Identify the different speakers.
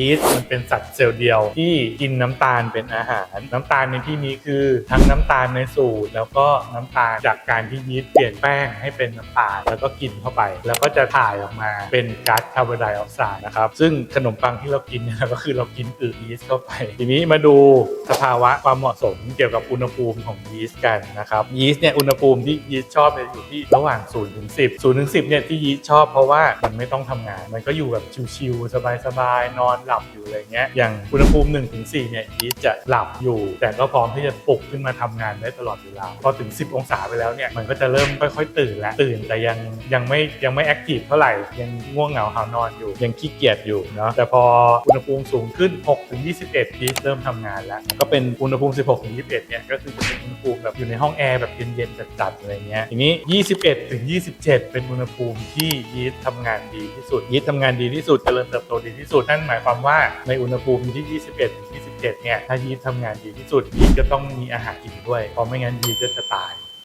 Speaker 1: ยีสต์มันเป็นสัตว์เซลล์เดียวที่กินน้ำตาลเป็นอาหาร น้ำตาลในที่นี้คือทั้งน้ำตาลในสูตร แล้วก็น้ำตาลจากการที่ยีสต์เปลี่ยนแป้งให้เป็นน้ำตาลแล้วก็กินเข้าไป แล้วก็จะถ่ายออกมาเป็นก๊าซคาร์บอนไดออกไซด์นะครับซึ่งขนมปังที่เรากินเนี่ยก็คือเรากินอึยีสต์เข้าไป ทีนี้มาดูสภาวะความเหมาะสมเกี่ยวกับอุณหภูมิของยีสต์กันนะครับยีสต์เนี่ยอุณหภูมิที่ยีสต์ชอบเนี่ยอยู่ที่ระหว่าง0ถึง10 0ถึง10เนี่ยที่ยีสต์ชอบเพราะว่ามันไม่ต้องทำงาน มันก็อยู่แบบชิวๆสบายๆนอนหลับอยู่อะไรเงี้ยอย่างอุณหภูมิ1ถึง4เนี่ยยีสต์จะหลับอยู่ แต่ก็พร้อมที่จะปลุกขึ้นมาทำงานได้ตลอดเวลาพอถึง 10 องศาไปแล้วเนี่ยมันก็จะเริ่มค่อยๆ ตื่นแล้วตื่นแต่ยังยังไม่ยังไม่แอคทีฟเท่าไหร่ยังง่วงเหงาหานอนอยู่ ยังขี้เกียจอยู่เนาะแต่พออุณหภูมิสูงขึ้น6ถึง21ยีสต์เริ่มทำงานแล้ว ก็เป็นอุณหภูมิ 16ถึง21เนี่ยก็คือจะเป็นอุณหภูมิแบบอยู่ในห้องแอร์แบบเย็นๆจัดๆอะไรเงี้ยทีนี้ 21ถึง27 เป็นอุณหภูมิที่ยีสต์ทำงานดีที่สุดยีสต์ทำงานดีที่สุดเจริญเติบโตดีที่สุดนั่นหมายความว่าในอุณหภูมิที่ 21-27 เนี่ย ถ้ายีสต์ทำงานดีที่สุดยีสต์ก็ต้องมีอาหารกินด้วย เพราะไม่งั้นยีสต์ก็จะตาย